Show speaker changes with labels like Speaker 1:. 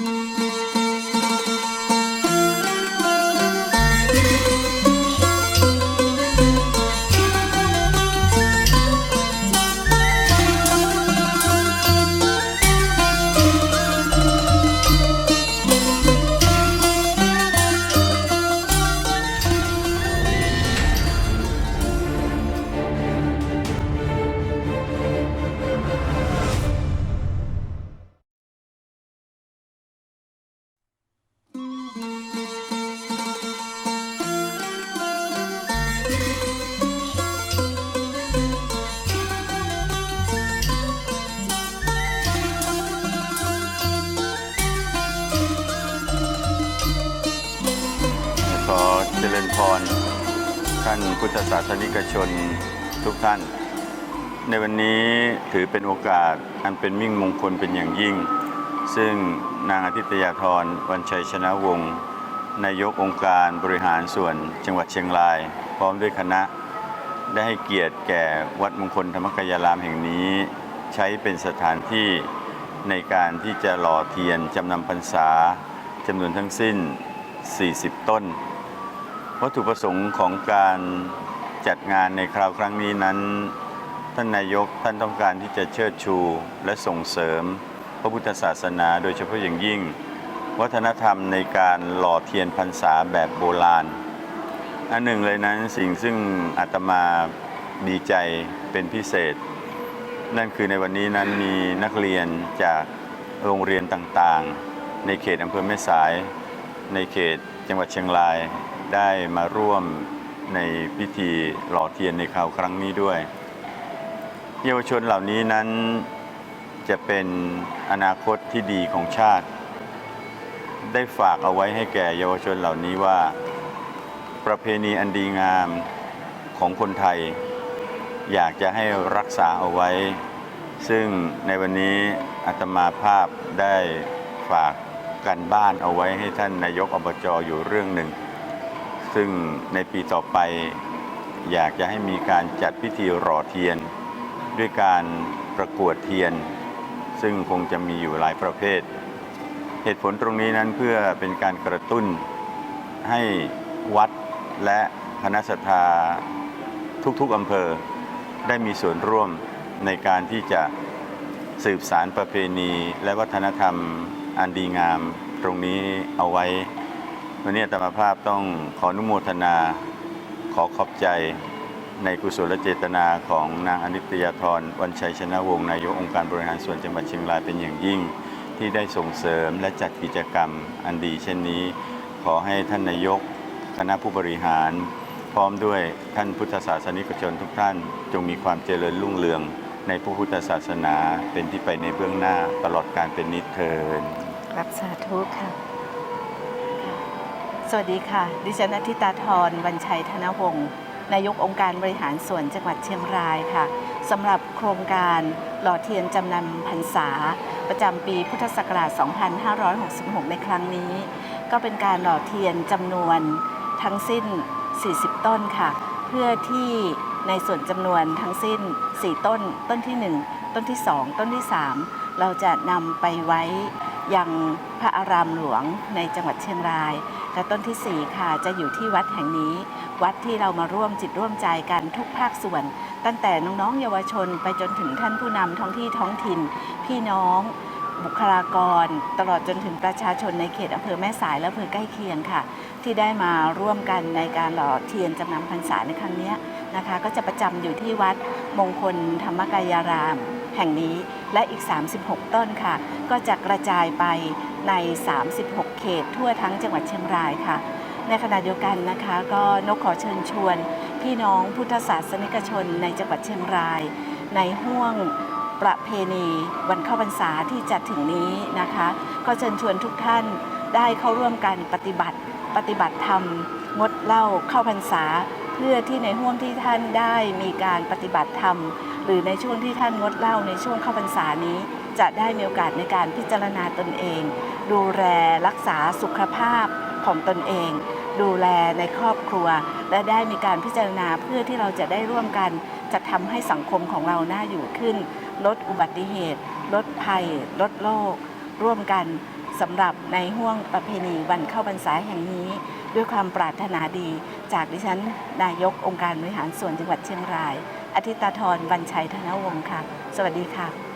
Speaker 1: ข ริญพรท่านพุทธศาสนิกชนทุกท่าน ในวันนี้ถือเป็นโอกาสอันเป็นมิ่งมงคลเป็นอย่างยิ่ง ซึ่งนางอาทิตยาธรวันชัยชนะวงศ์นายกองค์การบริหารส่วนจังหวัดเชียงราย พร้อมด้วยคณะ ได้ให้เกียรติแก่วัดมงคลธรรมกายารามแห่งนี้ ใช้เป็นสถานที่ในการที่จะหล่อเทียนจำนำพรรษาจำนวนทั้งสิ้น 40 ต้น วัตถุประสงค์ของการจัดงานในคราวครั้งนี้นั้น ท่านนายกท่านต้องการที่จะเชิดชูและส่งเสริม พระพุทธศาสนาโดยเฉพาะอย่างยิ่ง วัฒนธรรมในการหล่อเทียนพรรษาแบบโบราณ อันหนึ่งเลยนั้นสิ่งซึ่งอาตมาดีใจเป็นพิเศษ นั่นคือในวันนี้นั้นมีนักเรียนจากโรงเรียนต่างๆ ในเขตอำเภอแม่สาย ในเขตจังหวัดเชียงราย ได้มาร่วมในพิธีหล่อเทียนในคราวครั้งนี้ด้วย เยาวชนเหล่านี้นั้นจะเป็นอนาคตที่ดีของชาติ ได้ฝากเอาไว้ให้แก่เยาวชนเหล่านี้ว่า ประเพณีอันดีงามของคนไทย อยากจะให้รักษาเอาไว้ ซึ่งในวันนี้อาตมาภาพได้ฝากกันบ้านเอาไว้ให้ท่านนายกอบจอยู่เรื่องหนึ่ง ซึ่งในปีต่อไปอยากจะให้มีการจัดพิธีหล่อเทียน ด้วยการประกวดเทียน ซึ่งคงจะมีอยู่หลายประเภท เหตุผลตรงนี้นั้นเพื่อเป็นการกระตุ้นให้วัดและคณะศรัทธาทุกๆอำเภอ ได้มีส่วนร่วมในการที่จะสืบสารประเพณี และวัฒนธรรมอันดีงามตรงนี้เอาไว้ วันนี้อาตมภาพต้องขออนุโมทนาขอขอบใจในกุศลเจตนาของนางอนิตยาธรวันชัยชนะวงศ์นายกองค์การบริหารส่วนจังหวัดเชียงรายเป็นอย่างยิ่ง ที่ได้ส่งเสริมและจัดกิจกรรมอันดีเช่นนี้ ขอให้ท่านนายกคณะผู้บริหาร พร้อมด้วยท่านพุทธศาสนิกชนทุกท่าน จงมีความเจริญรุ่งเรือง ในพระพุทธศาสนาเป็นที่ไปในเบื้องหน้าตลอดการเป็นนิเทิน
Speaker 2: รับสาธุค่ะ สวัสดีค่ะ ดิฉันอาทิตาธรวันชัยธนวงศ์นายกองค์การบริหารส่วนจังหวัดเชียงรายค่ะสำหรับโครงการหล่อเทียนจำนำพรรษา ประจำปีพุทธศักราช 2566 ในครั้งนี้ ก็เป็นการหล่อเทียนจำนวนทั้งสิ้น 40 ต้นค่ะ เพื่อที่ในส่วนจำนวนทั้งสิ้น 4 ต้น ต้นที่ 1 ต้นที่ 2 ต้นที่ 3 เราจะนำไปไว้ยังพระอารามหลวงในจังหวัดเชียงราย และต้นที่ 4 ค่ะ จะอยู่ที่วัดแห่งนี้ วัดที่เรามาร่วมจิตร่วมใจกันทุกภาคส่วน ตั้งแต่น้องๆเยาวชนไปจนถึงท่านผู้นำท้องที่ท้องถิ่น พี่น้องบุคลากร ตลอดจนถึงประชาชนในเขตอำเภอแม่สายและอำเภอใกล้เคียงค่ะ ที่ได้มาร่วมกันในการหล่อเทียนจำนำพรรษาในครั้งนี้นะคะ ก็จะประจำอยู่ที่วัดมงคลธรรมกายาราม แห่งนี้และอีก 36 ต้นค่ะ ก็จะกระจายไปใน 36 เขตทั่วทั้งจังหวัดเชียงรายค่ะ ในขณะเดียวกันนะคะ ก็นกขอเชิญชวน พี่น้องพุทธศาสนิกชนในจังหวัดเชียงราย ในห่วงประเพณีวันเข้าพรรษาที่จะถึงนี้นะคะ ก็เชิญชวนทุกท่านได้เข้าร่วมกันปฏิบัติ ปฏิบัติธรรม งดเหล้าเข้าพรรษา พื่อที่ในห่วงที่ท่านได้มีการปฏิบัติธรรม หรือในช่วงที่ท่านงดเหล้าในช่วงเข้าพรรษานี้ จะได้มีโอกาสในการพิจารณาตนเอง ดูแลรักษาสุขภาพของตนเอง ดูแลในครอบครัว และได้มีการพิจารณาเพื่อที่เราจะได้ร่วมกันจะทำให้สังคมของเราน่าอยู่ขึ้น ลดอุบัติเหตุ ลดภัย ลดโรคร่วมกันสำหรับในห่วงประเพณีวันเข้าพรรษาแห่งนี้ ด้วยความปรารถนาดี จากดิฉัน นายกองค์การบริหารส่วนจังหวัดเชียงรายอธิตาธรวันชัยธนวงศ์ค่ะ สวัสดีค่ะ